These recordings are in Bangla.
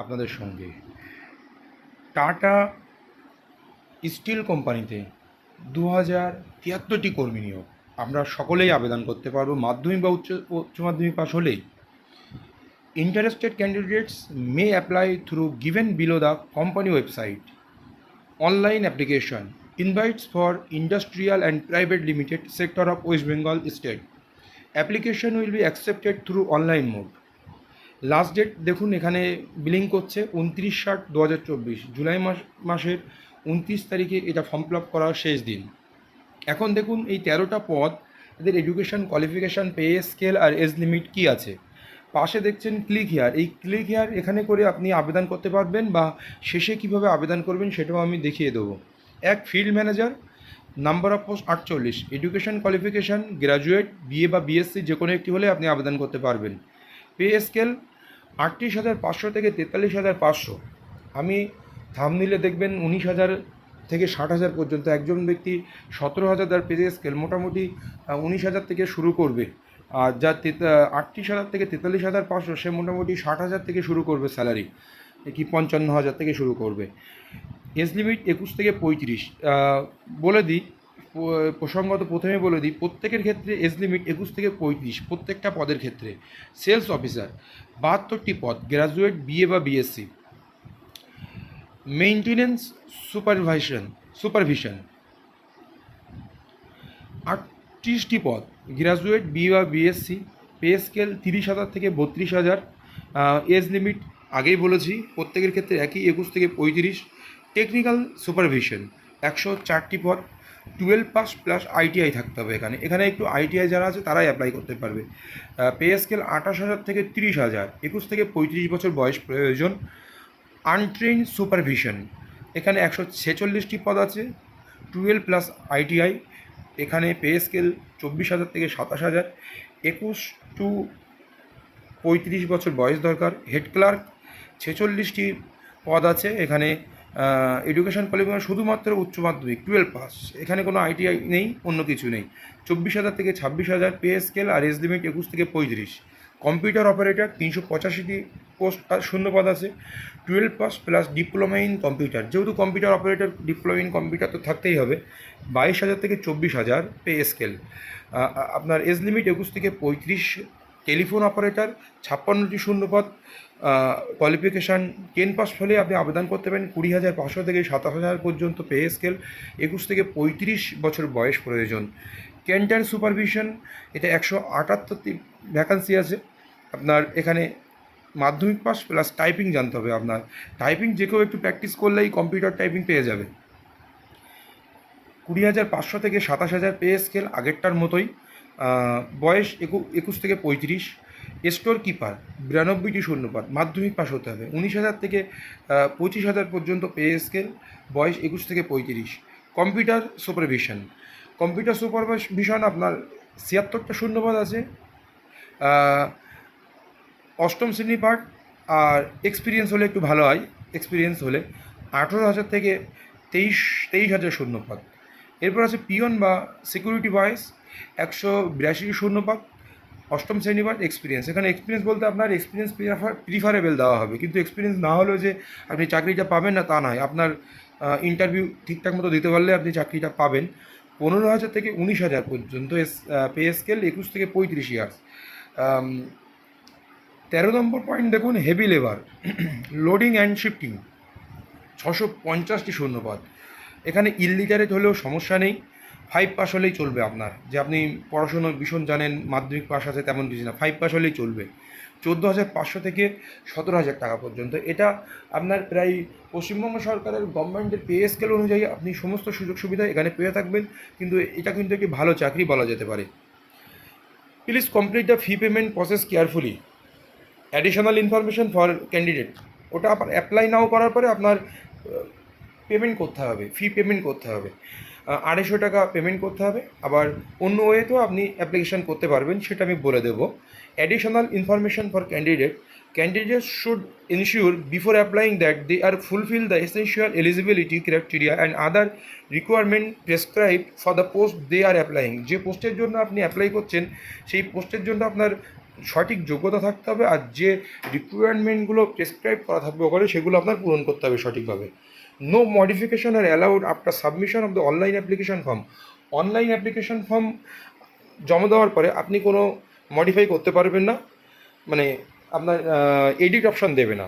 আপনাদের সঙ্গে। টাটা স্টিল কোম্পানিতে দু হাজার তিয়াত্তরটি কর্মী নিয়োগ। আমরা সকলেই আবেদন করতে পারব মাধ্যমিক বা উচ্চ উচ্চ মাধ্যমিক পাস হলেই। Interested candidates may apply through given below the company website online application invites for industrial and private limited sector of West Bengal state application will be accepted through online mode last date দেখুন, এখানে বিলিং করছে উনত্রিশ ষাট দু জুলাই মাস, মাসের উনত্রিশ তারিখে এটা ফর্ম ফিল আপ করার শেষ দিন। এখন দেখুন, এই তেরোটা পদ, এদের এডুকেশন কোয়ালিফিকেশান পে স্কেল আর এজ লিমিট কী আছে? পাশে দেখছেন ক্লিক হেয়ার এই ক্লিক হেয়ার এখানে করে আপনি আবেদন করতে পারবেন বা শেষে কীভাবে আবেদন করবেন সেটাও আমি দেখিয়ে দেবো। এক field manager number of post আটচল্লিশ। এডুকেশন কোয়ালিফিকেশান গ্র্যাজুয়েট বিএ বা বিএসসি যে কোনো একটি হলে আপনি আবেদন করতে পারবেন। পে স্কেল আটত্রিশ হাজার পাঁচশো থেকে তেতাল্লিশ হাজার পাঁচশো। আমি থাম নিলে দেখবেন উনিশ হাজার থেকে ষাট হাজার পর্যন্ত একজন ব্যক্তি সতেরো হাজার তার পেজে স্কেল মোটামুটি উনিশ হাজার থেকে শুরু করবে। আর যা আটত্রিশ হাজার থেকে তেতাল্লিশ হাজার পাঁচশো, সে মোটামুটি ষাট হাজার থেকে শুরু করবে স্যালারি কি পঞ্চান্ন হাজার থেকে শুরু করবে। এজ লিমিট একুশ থেকে পঁয়ত্রিশ বলে দিই প্রসঙ্গত প্রথমে বলে দিই, প্রত্যেকের ক্ষেত্রে এজ লিমিট একুশ থেকে পঁয়ত্রিশ, প্রত্যেকটা পদের ক্ষেত্রে। সেলস অফিসার, বাহাত্তরটি পদ গ্র্যাজুয়েট বিএ বা বিএসসি। Maintenance, supervision, supervision. আটত্রিশটি পদ গ্র্যাজুয়েট বি বা বিএসসি, পে স্কেল তিরিশ হাজার থেকে বত্রিশ হাজার। এজ লিমিট, আগেই বলেছি, প্রত্যেকের ক্ষেত্রে একই একুশ থেকে পঁয়ত্রিশ। টেকনিক্যাল সুপারভিশন, একশো চারটি পদ টুয়েলভ পাস প্লাস আইটিআই থাকতে হবে এখানে। এখানে একটু আইটিআই যারা আছে তারাই অ্যাপ্লাই করতে পারবে। পে স্কেল আঠাশ হাজার থেকে তিরিশ হাজার, একুশ থেকে পঁয়ত্রিশ বছর বয়স প্রয়োজন। আনট্রেন সুপারভিশন এখানে একশো ছেচল্লিশটি পদ আছে। টুয়েলভ প্লাস আইটিআই, এখানে পে স্কেল চব্বিশ হাজার থেকে সাতাশ হাজার। একুশ টু পঁয়ত্রিশ বছর বয়স দরকার। হেড ক্লার্ক ছেচল্লিশটি পদ আছে। এখানে এডুকেশন কোয়ালিফিকেশন শুধুমাত্র উচ্চ মাধ্যমিক টুয়েলভ পাস এখানে কোনো আইটিআই নেই, অন্য কিছু নেই। চব্বিশ হাজার থেকে ছাব্বিশ হাজার পে স্কেল আর এজ লিমিট একুশ থেকে পঁয়ত্রিশ। কম্পিউটার অপারেটর তিনশো পঁচাশিটি পোস্ট আর শূন্য পদ আছে। Twelve pass plus diploma in computer যেহেতু computer operator diploma in computer তো থাকতেই হবে, বাইশ হাজার থেকে চব্বিশ হাজার পে স্কেল আপনার এজ লিমিট একুশ থেকে পঁয়ত্রিশ টেলিফোন অপারেটর ছাপ্পান্নটি শূন্যপদ কোয়ালিফিকেশান টেন পাস হলে আপনি আবেদন করতে পারেন কুড়ি হাজার পাঁচশো থেকে সাতাশ হাজার পর্যন্ত পে স্কেল একুশ থেকে পঁয়ত্রিশ বছর বয়স প্রয়োজন। ক্যান্টার সুপারভিশন এটা একশো আটাত্তরটি ভ্যাকান্সি আছে। আপনার এখানে মাধ্যমিক পাস প্লাস টাইপিং জানতে হবে আপনার। টাইপিং যে কেউ একটু প্র্যাকটিস করলেই কম্পিউটার টাইপিং পেয়ে যাবে। কুড়ি হাজার পাঁচশো থেকে সাতাশ হাজার পে স্কেল আগেরটার মতোই। বয়স একু একুশ থেকে পঁয়ত্রিশ। স্টোর কিপার বিরানব্বইটি শূন্যপাত মাধ্যমিক পাশ হতে হবে। উনিশ হাজার থেকে পঁচিশ হাজার পর্যন্ত পে স্কেল বয়স একুশ থেকে পঁয়ত্রিশ। কম্পিউটার সুপারভিশন কম্পিউটার সুপারভিশন আপনার ছিয়াত্তরটা শূন্যপদ আছে। অষ্টম শ্রেণি পাঠ, আর এক্সপিরিয়েন্স হলে একটু ভালো হয়। এক্সপিরিয়েন্স হলে আঠেরো হাজার থেকে তেইশ তেইশ হাজার শূন্যপদ। এরপর আছে পিয়ন বা সিকিউরিটি বয়েস একশো বিরাশি শূন্যপদ। অষ্টম শ্রেণি পাঠ এক্সপিরিয়েন্স এখানে এক্সপিরিয়েন্স বলতে আপনার এক্সপিরিয়েন্স প্রিফারেবল দেওয়া হবে। কিন্তু এক্সপিরিয়েন্স না হলেও যে আপনি চাকরিটা পাবেন না, তা নয়। আপনার ইন্টারভিউ ঠিকঠাক মতো দিতে পারলে আপনি চাকরিটা পাবেন। পনেরো হাজার থেকে উনিশ হাজার পর্যন্ত পে স্কেল একুশ থেকে পঁয়ত্রিশ ইয়ার্স তেরো নম্বর পয়েন্ট দেখুন heavy labour loading and shifting ছশো পঞ্চাশটি শূন্যপদ। এখানে ইললিটারেট হলেও সমস্যা নেই। ফাইভ পাস হলেই চলবে আপনার। যে আপনি পড়াশুনো ভীষণ জানেন, মাধ্যমিক পাস আছে তেমন কিছু না। ফাইভ পাস হলেই চলবে। চোদ্দ হাজার পাঁচশো থেকে সতেরো হাজার টাকা পর্যন্ত। এটা আপনার প্রায় পশ্চিমবঙ্গ সরকারের গভর্নমেন্টের পে স্কেল অনুযায়ী আপনি সমস্ত সুযোগ সুবিধা এখানে পেয়ে থাকবেন। কিন্তু এটা কিন্তু একটি ভালো চাকরি বলা যেতে পারে। Please complete the fee payment process carefully additional information for candidate ওটা আপনার অ্যাপ্লাই নাও করার পরে আপনার পেমেন্ট করতে হবে। ফি পেমেন্ট করতে হবে। আড়াইশো টাকা পেমেন্ট করতে হবে। আবার অন্য ওয়েতেও আপনি অ্যাপ্লিকেশন করতে পারবেন, সেটা আমি বলে দেবো। Additional information for candidate candidate should ensure before applying that they are fulfill the essential eligibility criteria and other requirement prescribe for the post they are applying যে পোস্টের জন্য আপনি অ্যাপ্লাই করছেন, সেই পোস্টের জন্য আপনার সঠিক যোগ্যতা থাকতে হবে আর যে রিকোয়ারমেন্টগুলো প্রেসক্রাইব করা থাকবে ওখানে, সেগুলো আপনার পূরণ করতে হবে সঠিকভাবে। No modification are allowed after submission of the online application form online application form জমা দেওয়ার পরে আপনি কোনো মডিফাই করতে পারবেন না। মানে আপনার এডিট অপশন দেবে না।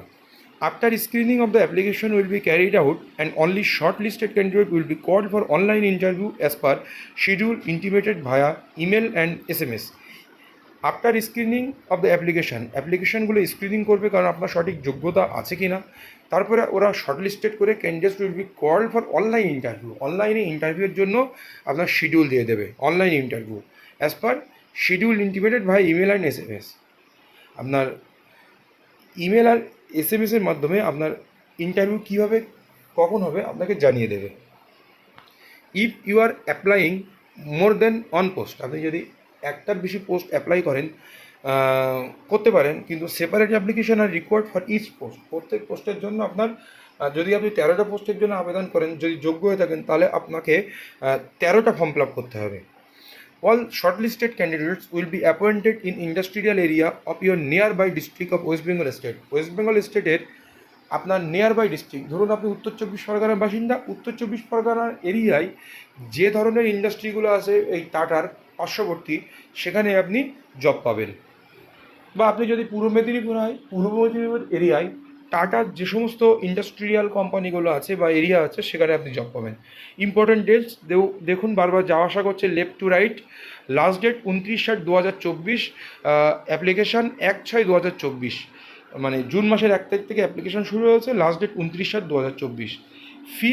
After screening of the application will be carried out and only short listed candidate will be called for online interview as per schedule intimated via email and S M S after screening of the application অ্যাপ্লিকেশানগুলো screening করবে কারণ আপনার সঠিক যোগ্যতা আছে কি না তারপরে ওরা শর্ট লিস্টেড করে candidates will be call for online interview অনলাইনে ইন্টারভিউর জন্য আপনার শিডিউল দিয়ে দেবে online interview as per schedule intimated via email and S M S আপনার ইমেল আর এস এম এসের মাধ্যমে আপনার ইন্টারভিউ কীভাবে, কখন হবে আপনাকে জানিয়ে দেবে। If you are applying more than on post আপনি যদি একটার বেশি পোস্ট অ্যাপ্লাই করেন করতে পারেন, কিন্তু separate application are required for each post প্রত্যেক পোস্টের জন্য আপনার যদি আপনি তেরোটা পোস্টের জন্য আবেদন করেন, যদি যোগ্য হয়ে থাকেন, তাহলে আপনাকে তেরোটা ফর্ম ফিল করতে হবে। All shortlisted candidates will be appointed in industrial area of your nearby district of West Bengal state West Bengal স্টেটের আপনার নিয়ার বাই ডিস্ট্রিক্ট ধরুন আপনি উত্তর চব্বিশ পরগনার বাসিন্দা, উত্তর চব্বিশ পরগনার এরিয়ায় যে ধরনের ইন্ডাস্ট্রিগুলো আছে, এই টাটার পার্শ্ববর্তী, সেখানে আপনি জব পাবেন। বা আপনি যদি পূর্ব মেদিনীপুর হয় পূর্ব মেদিনীপুর এরিয়ায় টাটার যে সমস্ত ইন্ডাস্ট্রিয়াল কোম্পানিগুলো আছে বা এরিয়া আছে, সেখানে আপনি জব পাবেন। ইম্পর্টেন্ট ডেটস দেখুন, বারবার যাওয়া আসা করছে left to right last date উনত্রিশ ষাট দু হাজার চব্বিশ অ্যাপ্লিকেশান এক ছয় দু হাজার চব্বিশ। মানে জুন মাসের এক তারিখ থেকে অ্যাপ্লিকেশন শুরু হয়েছে লাস্ট ডেট উনত্রিশ ষাট দু হাজার চব্বিশ। ফি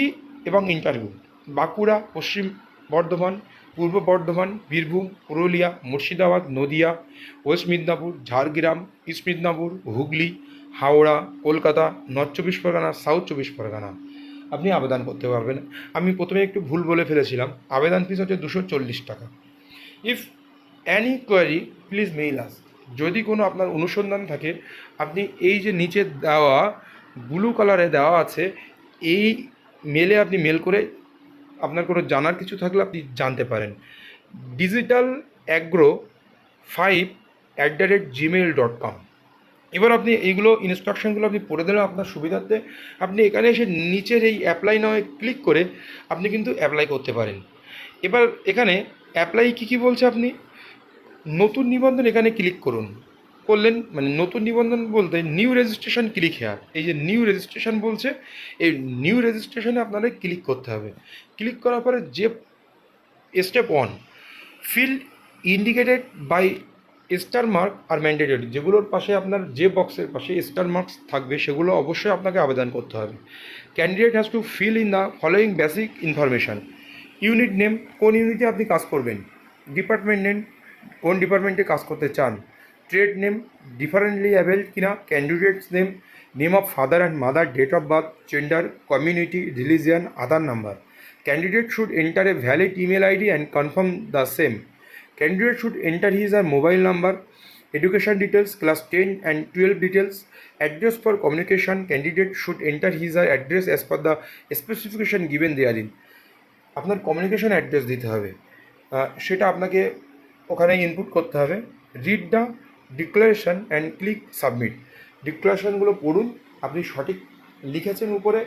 এবং interview Bankura, Paschim Bardhaman Purba Bardhaman, Birbhum, Purulia, Murshidabad, Nadia, West Midnapore, Jhargram, east Midnapore, Hooghly, Howrah, Kolkata, north চব্বিশ পরগনা, সাউথ চব্বিশ পরগনা। আপনি আবেদন করতে পারবেন। আমি প্রথমে একটু ভুল বলে ফেলেছিলাম। আবেদন ফিস হচ্ছে দুশো চল্লিশ টাকা। If any query please mail us যদি কোনো আপনার অনুসন্ধান থাকে, আপনি এই যে নিচে দেওয়া ব্লু কালারে দেওয়া আছে, এই মেলে আপনি মেল করে আপনার কোনো জানার কিছু থাকলে আপনি জানতে পারেন। Digital agro five at the rate Gmail dot com এবার আপনি এইগুলো ইনস্ট্রাকশনগুলো আপনি পড়ে দিলেন আপনার সুবিধার্থে। আপনি এখানে এসে নিচের এই অ্যাপ্লাই নামে ক্লিক করে আপনি কিন্তু অ্যাপ্লাই করতে পারেন। এবার এখানে অ্যাপ্লাই কী কী বলছে আপনি? নতুন নিবন্ধন এখানে ক্লিক করুন। করলেন মানে নতুন নিবন্ধন বলতে নিউ রেজিস্ট্রেশন ক্লিক হেয়ার এই যে নিউ রেজিস্ট্রেশন বলছে, এই নিউ রেজিস্ট্রেশনে আপনাদের ক্লিক করতে হবে। ক্লিক করার পরে যে step one fill indicated by star mark are mandatory যেগুলোর পাশে আপনার যে বক্সের পাশে স্টার মার্কস থাকবে, সেগুলো অবশ্যই আপনাকে আবেদন করতে হবে। Candidate has to fill in the following basic information unit name কোন ইউনিটে আপনি কাজ করবেন? ডিপার্টমেন্ট নেম কোন ডিপার্টমেন্টে কাজ করতে চান? ট্রেড নেম ডিফারেন্টলি অ্যাভেল কিনা candidates name name of father and mother date of birth gender community religion Aadhaar number candidate should enter a valid email ID and confirm the same candidate should enter his or mobile number education details class ten and twelve details address for communication candidate should enter his or address as per the specification given there in আপনার কমিউনিকেশান অ্যাড্রেস দিতে হবে। সেটা আপনাকে ওখানে ইনপুট করতে হবে। Read the declaration and click submit ডিক্লারেশনগুলো পড়ুন, আপনি সঠিক লিখেছেন উপরে,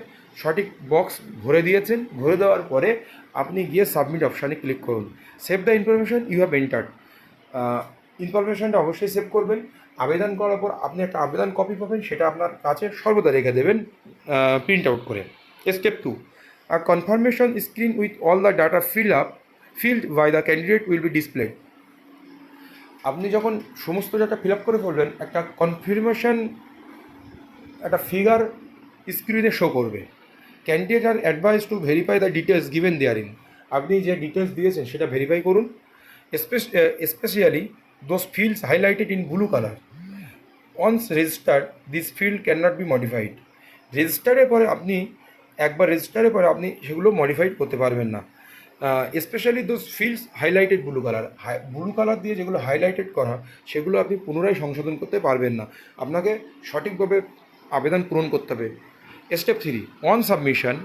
সঠিক বক্স ভরে দিয়েছেন, ভরে দেওয়ার পরে আপনি গিয়ে সাবমিট অপশানে ক্লিক করুন। Save the information you have entered ইনফরমেশনটা অবশ্যই সেভ করবেন। আবেদন করার পর আপনি একটা আবেদন কপি পাবেন, সেটা আপনার কাছে সর্বদা রেখে দেবেন প্রিন্ট আউট করে। Step two confirmation screen with all the data fill up, filled by the candidate will be displayed. আপনি যখন সমস্ত ডাটা ফিল আপ করে ফেলবেন, একটা কনফার্মেশন একটা ফিগার স্ক্রিনে শো করবে। Candidate are advise to verify the details given therein আপনি যে ডিটেলস দিয়েছেন, সেটা ভেরিফাই করুন। Specially those fields highlighted in blue colour once registered this field can not be modified রেজিস্টারের পরে আপনি, একবার রেজিস্টারের পরে আপনি সেগুলো মডিফাইড করতে পারবেন না। Specially those fields highlighted blue colour blue colour দিয়ে যেগুলো হাইলাইটেড করা, সেগুলো আপনি পুনরায় সংশোধন করতে পারবেন না। আপনাকে সঠিকভাবে আবেদন পূরণ করতে হবে। Step three on submission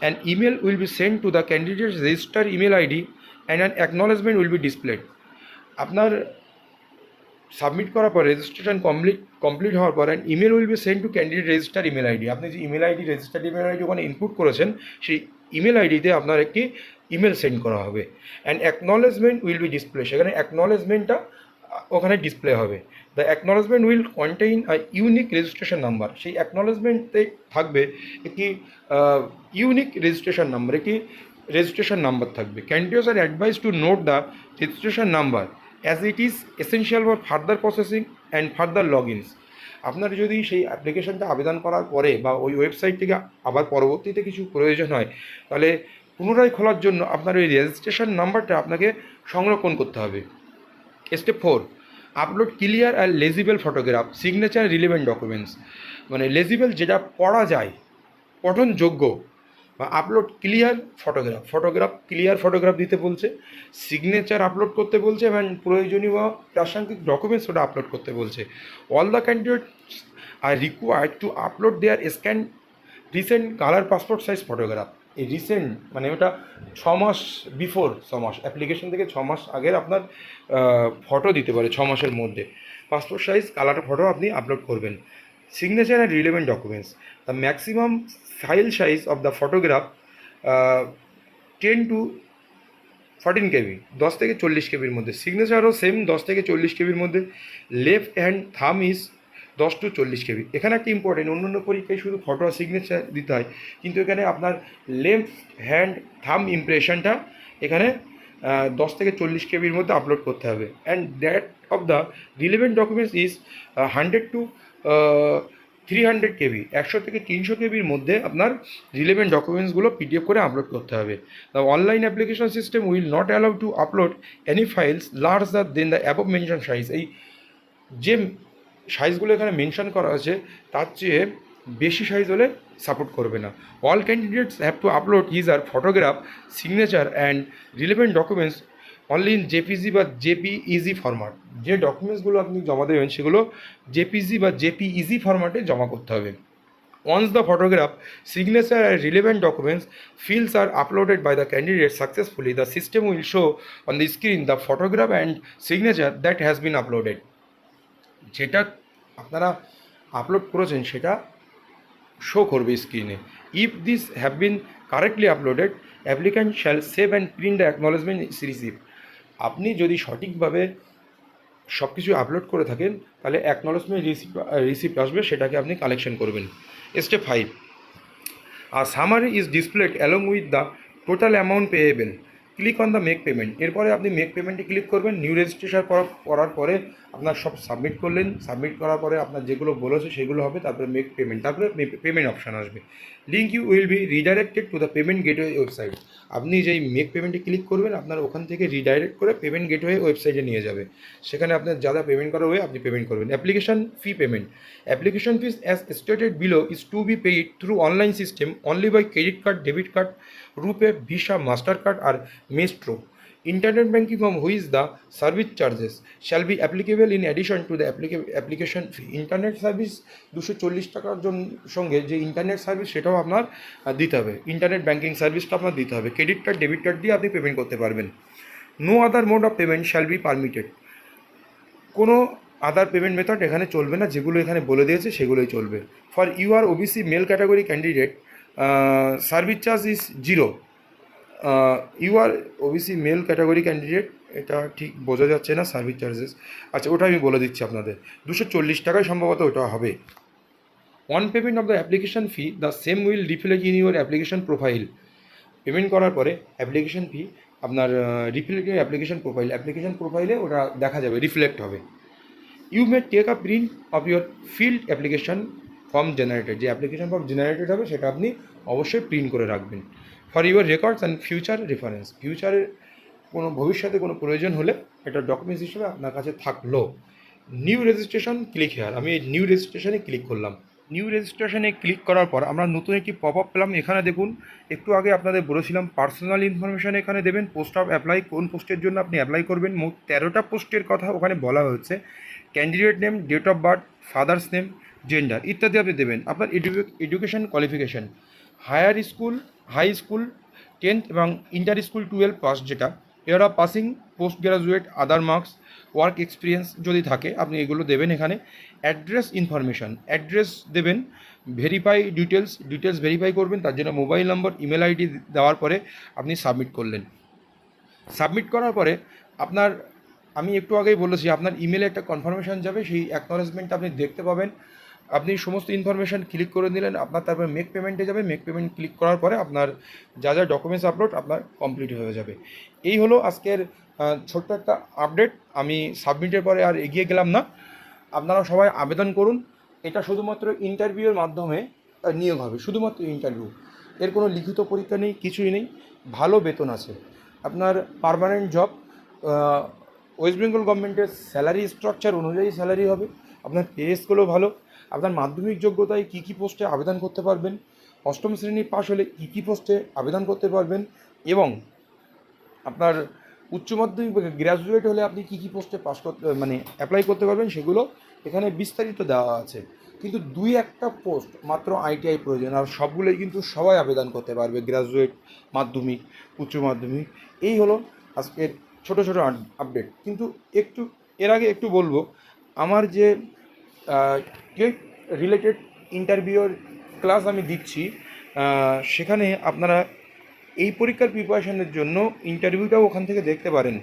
an email will be send to the candidates register email ID and an acknowledgement will be displayed আপনার সাবমিট করার পর রেজিস্ট্রেশন কমপ্লিট কমপ্লিট হওয়ার পর and email will be send to candidate register email ID আপনি যে email ID registered email ID ওখানে ইনপুট করেছেন, সেই ইমেল আইডিতে আপনার একটি ইমেল সেন্ড করা হবে। And acknowledgement will be display সেখানে অ্যাকনলেজমেন্টটা ওখানে ডিসপ্লে হবে। The acknowledgement will contain a unique registration number সেই অ্যাকনলেজমেন্টে থাকবে একটি ইউনিক রেজিস্ট্রেশন নাম্বার একটি রেজিস্ট্রেশন নাম্বার থাকবে। Candidates are advise to note the registration number as it is essential for further processing and further log ins আপনার যদি সেই অ্যাপ্লিকেশনটা আবেদন করার পরে বা ওই ওয়েবসাইট থেকে আবার পরবর্তীতে কিছু প্রয়োজন হয়, তাহলে পুনরায় খোলার জন্য আপনার ওই রেজিস্ট্রেশন নাম্বারটা আপনাকে সংরক্ষণ করতে হবে। Step four upload clear and legible photograph signature relevant documents মানে লেজিবেল যেটা পড়া যায়, পঠনযোগ্য বা upload clear photograph photograph clear photograph দিতে বলছে সিগনেচার আপলোড করতে বলছে, এবং প্রয়োজনীয় বা প্রাসঙ্গিক ডকুমেন্টস ওটা আপলোড করতে বলছে। All the candidates are required to upload their scan recent colour passport size photograph এই রিসেন্ট মানে ওটা ছ মাস বিফোর ছ মাস অ্যাপ্লিকেশন থেকে ছ মাস আগের আপনার ফটো দিতে পারে ছ মাসের মধ্যে। পাসপোর্ট সাইজ কালার ফটো আপনি আপলোড করবেন। Signature and relevant documents The maximum file size of the photograph 10 to 14 KB দশ থেকে চল্লিশ কেবির মধ্যে। সিগনেচারও সেম দশ থেকে চল্লিশ কেবির মধ্যে। লেফট হ্যান্ড থাম ইজ দশ টু চল্লিশ কেবি এখানে একটা ইম্পর্টেন্ট অন্য পরীক্ষায় শুধু ফটো সিগনেচার দিতে হয়। কিন্তু এখানে আপনার লেফট হ্যান্ড থাম ইমপ্রেশনটা এখানে দশ থেকে চল্লিশ কেবির মধ্যে আপলোড করতে হবে। And that of the relevant documents is hundred to three hundred KB একশো থেকে তিনশো কেবির মধ্যে আপনার রিলেভেন্ট ডকুমেন্টসগুলো পিডিএফ করে আপলোড করতে হবে। The online application system will not allow to upload any files large the than the above mention size এই যে সাইজগুলো এখানে মেনশন করা আছে, তার চেয়ে বেশি সাইজ হলে সাপোর্ট করবে না। All candidates have to upload either photograph signature and relevant documents only in JPG বা জেপি ইজি ফরম্যাট যে ডকুমেন্টসগুলো আপনি জমা দেবেন, সেগুলো জেপিজি বা জেপি ইজি ফরম্যাটে জমা করতে হবে। Once the photograph signature and relevant documents files are uploaded by the candidate successfully the system will show on the screen the photograph and signature that has been uploaded যেটা আপনারা আপলোড করেছেন, সেটা শো করবে স্ক্রিনে if this have been correctly uploaded applicant shall save and print the acknowledgement is receive আপনি যদি সঠিকভাবে সব কিছু আপলোড করে থাকেন, তাহলে অ্যাকনোলজমেন্ট রিসিপ্ট রিসিপ্ট আসবে, সেটাকে আপনি কালেকশন করবেন। Step five are summary is displayed along with the total amount payable click on the make payment এরপরে আপনি মেক পেমেন্টে ক্লিক করবেন। নিউ রেজিস্ট্রেশন করার পরে আপনার সব সাবমিট করলেন সাবমিট করার পরে আপনার যেগুলো বলেছে সেগুলো হবে, তারপরে মেক পেমেন্ট তারপরে পেমেন্ট অপশান আসবে। Link you will be redirected to the payment gateway website আপনি যেই মেক পেমেন্টে ক্লিক করবেন, আপনার ওখান থেকে রিডাইরেক্ট করে পেমেন্ট গেটওয়ে ওয়েবসাইটে নিয়ে যাবে। সেখানে আপনার যা যা পেমেন্ট করা হয়ে আপনি পেমেন্ট করবেন। Application fee payment application fees as stated below is to be paid through online system only by credit card debit card RuPay visa master card or maestro internet banking from who is the service charges shall be applicable in addition to the application fee. Internet service দুশো চল্লিশ টাকার জন্য সঙ্গে যে ইন্টারনেট সার্ভিস সেটাও আপনার দিতে হবে। ইন্টারনেট ব্যাঙ্কিং সার্ভিসটা আপনার দিতে হবে। ক্রেডিট কার্ড ডেবিট কার্ড দিয়ে আপনি পেমেন্ট করতে পারবেন। No other mode of payment shall be permitted কোনো আদার পেমেন্ট মেথড এখানে চলবে না। যেগুলো এখানে বলে দিয়েছে, সেগুলোই চলবে। For U R OBC male category candidate service charge is zero U R OBC male category candidate এটা ঠিক বোঝা যাচ্ছে না সার্ভিস চার্জেস আচ্ছা ওটা আমি বলে দিচ্ছি আপনাদের। দুশো চল্লিশ টাকায় সম্ভবত ওটা হবে। On payment of the application fee the same will reflect in your application profile payment করার পরে অ্যাপ্লিকেশন ফি আপনার রিফ্লেক্ট অ্যাপ্লিকেশন প্রোফাইল অ্যাপ্লিকেশন প্রোফাইলে ওটা দেখা যাবে রিফ্লেক্ট হবে। You may take a print of your field application form generated যে অ্যাপ্লিকেশন ফর্ম জেনারেটেড হবে, সেটা আপনি অবশ্যই প্রিন্ট করে রাখবেন। For your records and future reference ফিউচারের কোনো, ভবিষ্যতে কোনো প্রয়োজন হলে এটা ডকুমেন্টস হিসেবে আপনার কাছে থাকল। নিউ রেজিস্ট্রেশন ক্লিক হেয়ার আমি নিউ রেজিস্ট্রেশনে ক্লিক করলাম। নিউ রেজিস্ট্রেশনে ক্লিক করার পর আমরা নতুন একটি পপ আপ পেলাম। এখানে দেখুন, একটু আগে আপনাদের বলেছিলাম পার্সোনাল ইনফরমেশান এখানে দেবেন পোস্ট অফ অ্যাপ্লাই কোন পোস্টের জন্য আপনি অ্যাপ্লাই করবেন। মোট তেরোটা পোস্টের কথা ওখানে বলা হয়েছে। Candidate name date of birth father's name gender ইত্যাদি আপনি দেবেন। আপনার education qualification higher school high school tenth এবং ইন্টার স্কুল টুয়েলভ পাস যেটা, এরা passing post graduate other marks work experience যদি থাকে, আপনি এগুলো দেবেন এখানে। অ্যাড্রেস ইনফরমেশন অ্যাড্রেস দেবেন ভেরিফাই ডিটেলস ডিটেলস ভেরিফাই করবেন, তার জন্য মোবাইল নম্বর ইমেল আইডি দেওয়ার পরে আপনি সাবমিট করলেন। সাবমিট করার পরে আপনার, আমি একটু আগেই বলেছি, আপনার ইমেলে একটা কনফার্মেশন যাবে, সেই অ্যাকনোলেজমেন্ট আপনি দেখতে পাবেন। আপনি সমস্ত ইনফরমেশন ক্লিক করে নিলেন, আপনার তারপরে মেক পেমেন্টে যাবে। মেক পেমেন্ট ক্লিক করার পরে আপনার যা যা ডকুমেন্টস আপলোড আপনার কমপ্লিট হয়ে যাবে। এই হলো আজকের ছোট্ট একটা আপডেট আমি সাবমিটের পরে আর এগিয়ে গেলাম না। আপনারা সবাই আবেদন করুন। এটা শুধুমাত্র ইন্টারভিউয়ের মাধ্যমে নিয়োগ হবে, শুধুমাত্র ইন্টারভিউ এর কোনো লিখিত পরীক্ষা নেই, কিছুই নেই। ভালো বেতন আছে। আপনার পার্মানেন্ট জব ওয়েস্ট বেঙ্গল গভর্নমেন্টের স্যালারি স্ট্রাকচার অনুযায়ী স্যালারি হবে। আপনার পেএসগুলো ভালো। আপনার মাধ্যমিক যোগ্যতায় কী কী পোস্টে আবেদন করতে পারবেন? অষ্টম শ্রেণি পাশ হলে কী কী পোস্টে আবেদন করতে পারবেন? এবং আপনার উচ্চ মাধ্যমিক গ্র্যাজুয়েট হলে আপনি কী কী পোস্টে পাস করতে মানে অ্যাপ্লাই করতে পারবেন সেগুলো এখানে বিস্তারিত দেওয়া আছে। কিন্তু দুই একটা পোস্ট মাত্র আইটিআই প্রয়োজন, আর সবগুলোই কিন্তু সবাই আবেদন করতে পারবে গ্র্যাজুয়েট মাধ্যমিক, উচ্চ মাধ্যমিক। এই হলো আজকের ছোট ছোট আপডেট কিন্তু একটু, এর আগে একটু বলব, আমার যে রিলেটেড ইন্টারভিউর ক্লাস আমি দিচ্ছি সেখানে আপনারা এই পরীক্ষার প্রিপারেশনের জন্য ইন্টারভিউটাও ওখান থেকে দেখতে পারেন।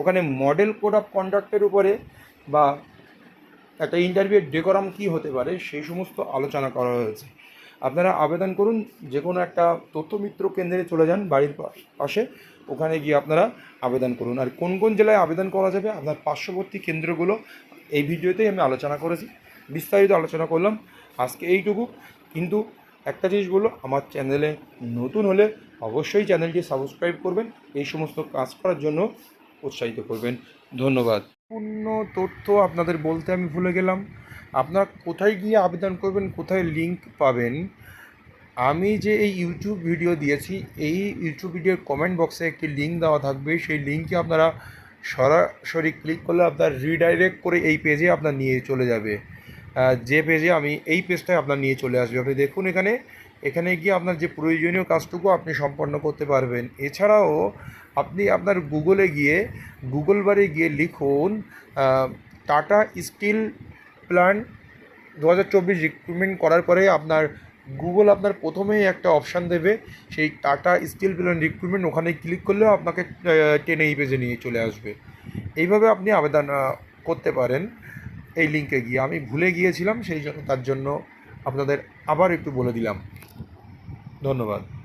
ওখানে মডেল কোড অফ কন্ডাক্টের উপরে বা একটা ইন্টারভিউয়ের ডেকোরাম কী হতে পারে, সেই সমস্ত আলোচনা করা হয়েছে। আপনারা আবেদন করুন যে কোনো একটা তথ্যমিত্র কেন্দ্রে চলে যান বাড়ির পাশে, ওখানে গিয়ে আপনারা আবেদন করুন। আর কোন কোন জেলায় আবেদন করা যাবে, আপনার পার্শ্ববর্তী কেন্দ্রগুলো এই ভিডিওতেই আমি আলোচনা করেছি, বিস্তারিত আলোচনা করলাম। আজকে এইটুকু। কিন্তু একটা জিনিস বলল, আমার চ্যানেলে নতুন হলে অবশ্যই চ্যানেলটি সাবস্ক্রাইব করবেন। এই সমস্ত কাজ করার জন্য উৎসাহিত করবেন। ধন্যবাদ। পূর্ণ তথ্য আপনাদের বলতে আমি ভুলে গেলাম। আপনারা কোথায় গিয়ে আবেদন করবেন, কোথায় লিংক পাবেন? আমি যে এই ইউটিউব ভিডিও দিয়েছি, এই ইউটিউব ভিডিওর কমেন্ট বক্সে একটি লিঙ্ক দেওয়া থাকবে। সেই লিঙ্কে আপনারা সরাসরি ক্লিক করলে আপনার রিডাইরেক্ট করে এই পেজে আপনার নিয়ে চলে যাবে। যে পেজে আমি এই পেজটায় আপনার নিয়ে চলে আসবে। আপনি দেখুন এখানে এখানে গিয়ে আপনার যে প্রয়োজনীয় কাজটুকু আপনি সম্পন্ন করতে পারবেন। এছাড়াও আপনি আপনার গুগলে গিয়ে গুগল বারে গিয়ে লিখুন টাটা স্টিল প্ল্যান্ট দু হাজার চব্বিশ রিক্রুটমেন্ট করার পরে আপনার গুগল আপনার প্রথমেই একটা অপশান দেবে, সেই টাটা স্টিল প্ল্যান রিক্রুটমেন্ট ওখানে ক্লিক করলেও আপনাকে টেনে এই পেজে নিয়ে চলে আসবে। এইভাবে আপনি আবেদন করতে পারেন। এই লিঙ্কে গিয়ে। আমি ভুলে গিয়েছিলাম, সেই জন্য, তার জন্য আপনাদের আবার একটু বলে দিলাম। ধন্যবাদ।